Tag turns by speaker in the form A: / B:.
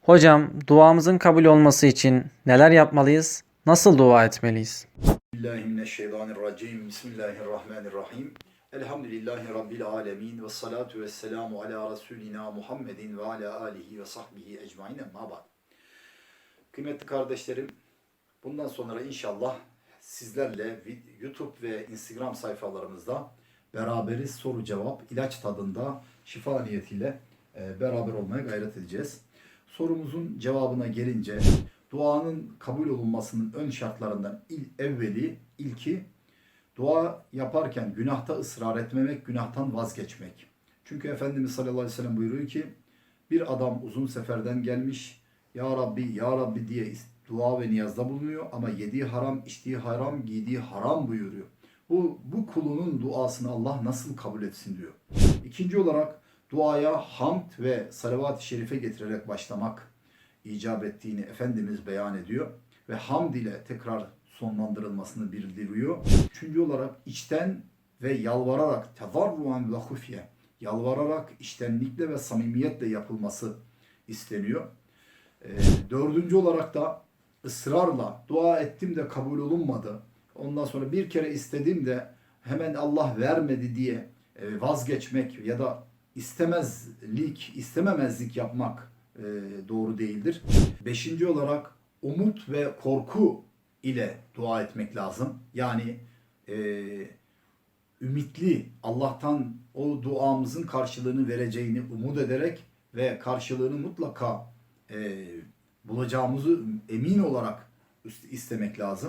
A: Hocam, duamızın kabul olması için neler yapmalıyız? Nasıl dua etmeliyiz?
B: Bismillahirrahmanirrahim. Bismillahirrahmanirrahim. Elhamdülillahi Rabbil alemin. Ve salatu ve selamu ala Resulina Muhammedin ve ala alihi ve sahbihi ecmain emma ba'd. Kıymetli kardeşlerim, bundan sonra inşallah sizlerle YouTube ve Instagram sayfalarımızda beraberiz soru cevap ilaç tadında şifa niyetiyle e, beraber olmaya gayret edeceğiz. Sorumuzun cevabına gelince duanın kabul olunmasının ön şartlarından il, evveli, ilki dua yaparken günahta ısrar etmemek, günahtan vazgeçmek. Çünkü Efendimiz sallallahu aleyhi ve sellem buyuruyor ki bir adam uzun seferden gelmiş Ya Rabbi, Ya Rabbi diye dua ve niyazda bulunuyor ama yediği haram, içtiği haram, giydiği haram buyuruyor. Bu, bu kulunun duasını Allah nasıl kabul etsin diyor. İkinci olarak duaya hamd ve salavat-ı şerife getirerek başlamak icap ettiğini Efendimiz beyan ediyor ve hamd ile tekrar sonlandırılmasını bildiriyor. Üçüncü olarak içten ve yalvararak tevarruan ve hufye yalvararak içtenlikle ve samimiyetle yapılması isteniyor. Ee, dördüncü olarak da ısrarla dua ettim de kabul olunmadı. Ondan sonra bir kere istedim de hemen Allah vermedi diye e, vazgeçmek ya da istemezlik, istememezlik yapmak e, doğru değildir. Beşinci olarak umut ve korku ile dua etmek lazım. Yani e, ümitli Allah'tan o duamızın karşılığını vereceğini umut ederek ve karşılığını mutlaka e, bulacağımızı emin olarak istemek lazım.